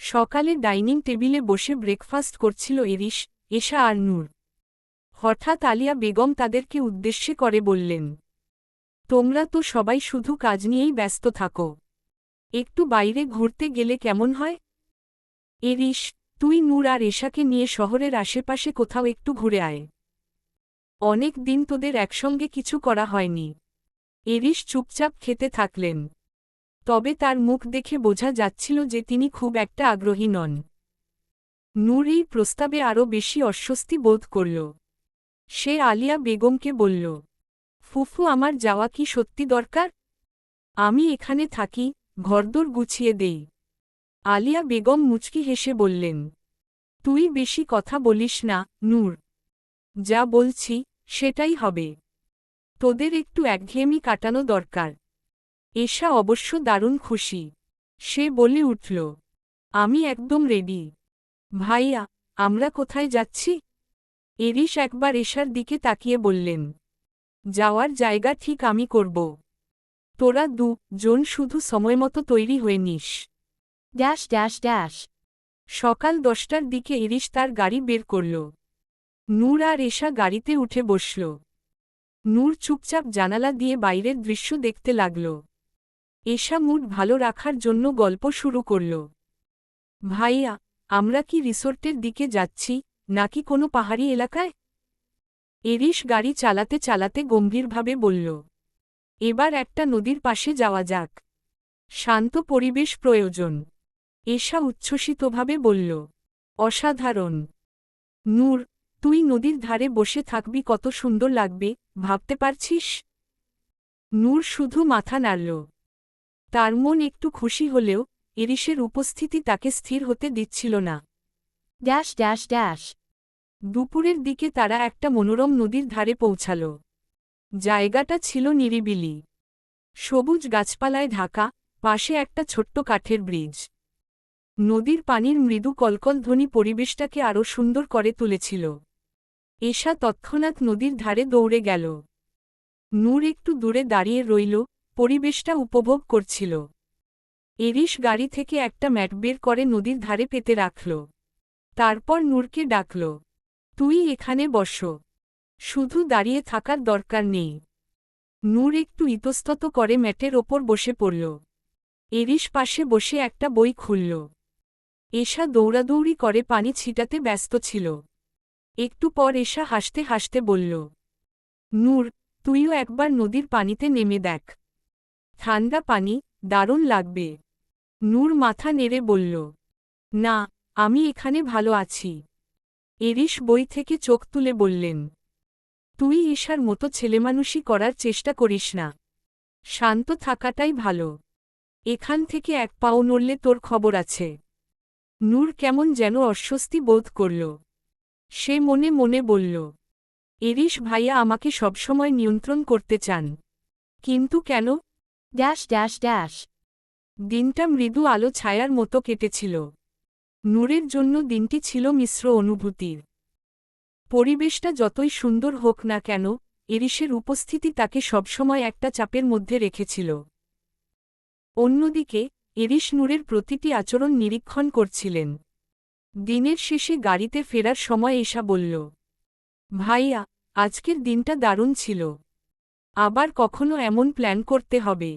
সকালে ডাইনিং টেবিলে বসে ব্রেকফাস্ট করছিল এরিস এশা আর নূর। হঠাৎ আলিয়া বেগম তাদেরকে উদ্দেশ্যে করে বললেন, তোমরা তো সবাই শুধু কাজ নিয়েই ব্যস্ত থাকো। একটু বাইরে ঘুরতে গেলে কেমন হয়? এরিস তুই নূর আর এশাকে নিয়ে শহরের আশেপাশে কোথাও একটু ঘুরে আয়। অনেক দিন তোদের একসঙ্গে কিছু করা হয়নি। এরিস চুপচাপ খেতে থাকলেন। তবে তার মুখ দেখে বোঝা যাচ্ছিল যে তিনি খুব একটা আগ্রহী নন। নূর এই প্রস্তাবে আরও বেশি অস্বস্তি বোধ করল। সে আলিয়া বেগমকে বলল, ফুফু, আমার যাওয়া কি সত্যি দরকার? আমি এখানে থাকি, ঘরদোর গুছিয়ে দেই। আলিয়া বেগম মুচকি হেসে বললেন, তুই বেশি কথা বলিস না, নূর। যা বলছি, সেটাই হবে। তোদের একটু একঘেয়েমি কাটানো দরকার। এশা অবশ্য দারুণ খুশি। সে বলে উঠল আমি একদম রেডি ভাইয়া আমরা কোথায় যাচ্ছি? এরিশ একবার এশার দিকে তাকিয়ে বললেন যাওয়ার জায়গা ঠিক আমি করব। তোরা দু জন শুধু সময়মতো তৈরি হয়ে নিস। Dash dash dash. সকাল দশটার দিকে এরিস তার গাড়ি বের করল। নূর আর এশা গাড়িতে উঠে বসল। নূর চুপচাপ জানালা দিয়ে বাইরের দৃশ্য দেখতে লাগল। এশা মুড ভালো রাখার জন্য গল্প শুরু করল। ভাইয়া, আমরা কি রিসোর্টের দিকে যাচ্ছি, নাকি কোনো পাহাড়ি এলাকায়? এরিশ গাড়ি চালাতে চালাতে গম্ভীরভাবে বলল, এবার একটা নদীর পাশে যাওয়া যাক। শান্ত পরিবেশ প্রয়োজন। এশা উচ্ছ্বসিতভাবে বলল, অসাধারণ। নূর, তুই নদীর ধারে বসে থাকবি, কত সুন্দর লাগবে, ভাবতে পারছিস? নূর শুধু মাথা নাড়ল তার মন একটু খুশি হলেও এরিসের উপস্থিতি তাকে স্থির হতে দিচ্ছিল না। Dash dash dash. দুপুরের দিকে তারা একটা মনোরম নদীর ধারে পৌঁছাল। জায়গাটা ছিল নিরিবিলি। সবুজ গাছপালায় ঢাকা পাশে একটা ছোট্ট কাঠের ব্রিজ। নদীর পানির মৃদু কলকল ধ্বনি পরিবেশটাকে আরও সুন্দর করে তুলেছিল। এশা তৎক্ষণাৎ নদীর ধারে দৌড়ে গেল। নূর একটু দূরে দাঁড়িয়ে রইল পরিবেশটা উপভোগ করছিল। এরিশ গাড়ি থেকে একটা ম্যাট বের করে নদীর ধারে পেতে রাখল। তারপর নূরকে ডাকল, তুই এখানে বস। শুধু দাঁড়িয়ে থাকার দরকার নেই। নূর একটু ইতস্তত করে ম্যাটের ওপর বসে পড়ল। এরিশ পাশে বসে একটা বই খুলল। এশা দৌড়াদৌড়ি করে পানি ছিটাতে ব্যস্ত ছিল। একটু পর এশা হাসতে হাসতে বলল, নূর, তুইও একবার নদীর পানিতে নেমে দেখ। ঠান্ডা পানি, দারুণ লাগবে। নূর মাথা নেড়ে বলল, না, আমি এখানে ভালো আছি। এরিশ বই থেকে চোখ তুলে বললেন, তুই ঈশার মতো ছেলেমানুষই করার চেষ্টা করিস না। শান্ত থাকাটাই ভালো। এখান থেকে এক পাও নড়লে তোর খবর আছে। নূর কেমন যেন অস্বস্তি বোধ করল। সে মনে মনে বলল এরিস ভাইয়া আমাকে সবসময় নিয়ন্ত্রণ করতে চান। কিন্তু কেন? ড্যাশ ড্যাশ ড্যাশ দিনটা মৃদু আলো ছায়ার মতো কেটেছিল। নূরের জন্য দিনটি ছিল মিশ্র অনুভূতির। পরিবেশটা যতই সুন্দর হোক না কেন, এরিসের উপস্থিতি তাকে সবসময় একটা চাপের মধ্যে রেখেছিল। অন্যদিকে, এরিস নূরের প্রতিটি আচরণ নিরীক্ষণ করছিলেন। দিনের শেষে গাড়িতে ফেরার সময় এসা বলল, ভাইয়া, আজকের দিনটা দারুণ ছিল। আবার কখনো এমন প্ল্যান করতে হবে।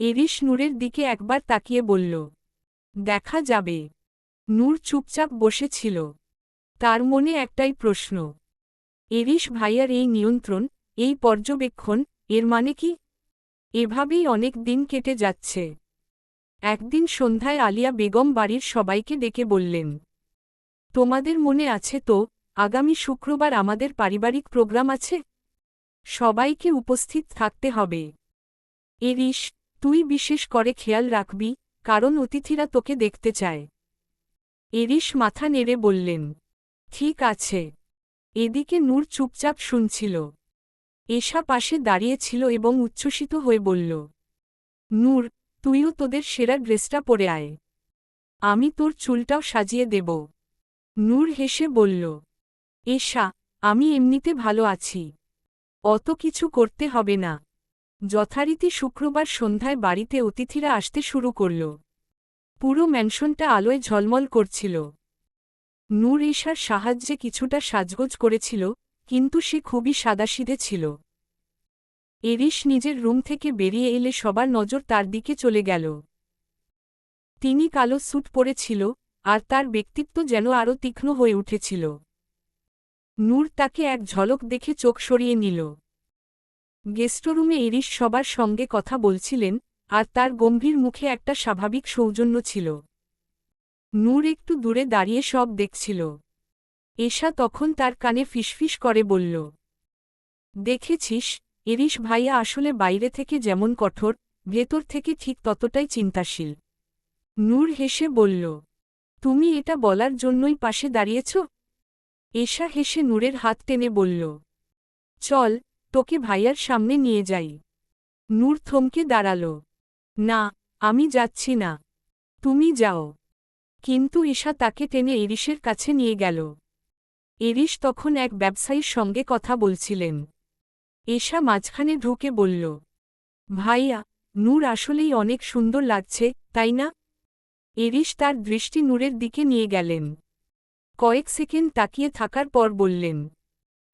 এরিস নূরের দিকে একবার তাকিয়ে বলল, দেখা যাবে। নূর চুপচাপ বসেছিল। তার মনে একটাই প্রশ্ন এরিস ভাইয়ার এই নিয়ন্ত্রণ, এই পর্যবেক্ষণ, এর মানে কি? এভাবেই অনেক দিন কেটে যাচ্ছে। একদিন সন্ধ্যায় আলিয়া বেগম বাড়ির সবাইকে ডেকে বললেন, তোমাদের মনে আছে তো, আগামী শুক্রবার আমাদের পারিবারিক প্রোগ্রাম আছে? সবাইকে উপস্থিত থাকতে হবে। এরিস তুই বিশেষ করে খেয়াল রাখবি, কারণ অতিথিরা তোকে দেখতে চায়। এরিস মাথা নেড়ে বললেন, ঠিক আছে। এদিকে নূর চুপচাপ শুনছিল। এশা পাশে দাঁড়িয়েছিল এবং উচ্ছ্বসিত হয়ে বলল, নূর, তুইও তোদের সেরা ড্রেসটা পরে আয়। আমি তোর চুলটাও সাজিয়ে দেব। নূর হেসে বলল এশা আমি এমনিতে ভালো আছি। অত কিছু করতে হবে না। যথারীতি শুক্রবার সন্ধ্যায় বাড়িতে অতিথিরা আসতে শুরু করল। পুরো ম্যানশনটা আলোয় ঝলমল করছিল। নূর ঈশার সাহায্যে কিছুটা সাজগোজ করেছিল, কিন্তু সে খুবই সাদাসিধে ছিল। এরিশ নিজের রুম থেকে বেরিয়ে এলে সবার নজর তার দিকে চলে গেল। তিনি কালো স্যুট পরেছিল, আর তার ব্যক্তিত্ব যেন আরও তীক্ষ্ণ হয়ে উঠেছিল। নূর তাকে এক ঝলক দেখে চোখ সরিয়ে নিল। গেস্টরুমে এরিস সবার সঙ্গে কথা বলছিলেন, আর তার গম্ভীর মুখে একটা স্বাভাবিক সৌজন্য ছিল। নূর একটু দূরে দাঁড়িয়ে সব দেখছিল। এশা তখন তার কানে ফিসফিস করে বলল, দেখেছিস এরিস ভাইয়া আসলে বাইরে থেকে যেমন কঠোর, ভেতর থেকে ঠিক ততটাই চিন্তাশীল। নূর হেসে বলল, তুমি এটা বলার জন্যই পাশে দাঁড়িয়েছ? এশা হেসে নূরের হাত টেনে বলল, চল, তোকে ভাইয়ার সামনে নিয়ে যাই। নূর থমকে দাঁড়াল, না, আমি যাচ্ছি না। তুমি যাও। কিন্তু ঈশা তাকে টেনে এরিসের কাছে নিয়ে গেল। এরিস তখন এক ব্যবসায়ীর সঙ্গে কথা বলছিলেন। এশা মাঝখানে ঢুকে বলল, ভাইয়া, নূর আসলেই অনেক সুন্দর লাগছে, তাই না? এরিস তার দৃষ্টি নূরের দিকে নিয়ে গেলেন। কয়েক সেকেন্ড তাকিয়ে থাকার পর বললেন,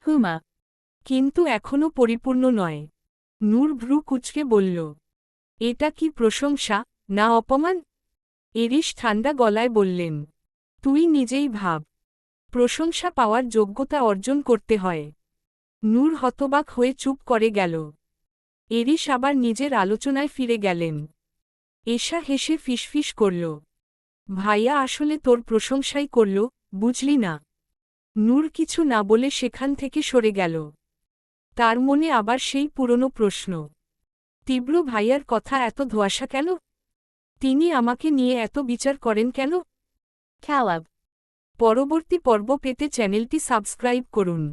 হুমা, কিন্তু এখনও পরিপূর্ণ নয়। নূর ভ্রু কুচকে বলল, এটা কি প্রশংসা, না অপমান? এরিস ঠান্ডা গলায় বললেন, তুই নিজেই ভাব, প্রশংসা পাওয়ার যোগ্যতা অর্জন করতে হয়। নূর হতবাক হয়ে চুপ করে গেল। এরিস আবার নিজের আলোচনায় ফিরে গেলেন। এশা হেসে ফিসফিস করল, ভাইয়া আসলে তোর প্রশংসাই করল বুঝলি না। নূর কিছু না বলে সেখান থেকে সরে গেল। তার মনে আবার সেই পুরনো প্রশ্ন তীব্র ভাইয়ার কথা এত ধোয়াশা কেন? তিনি আমাকে নিয়ে এত বিচার করেন কেন? খেলাব। পরবর্তী পর্ব পেতে চ্যানেলটি সাবস্ক্রাইব করুন।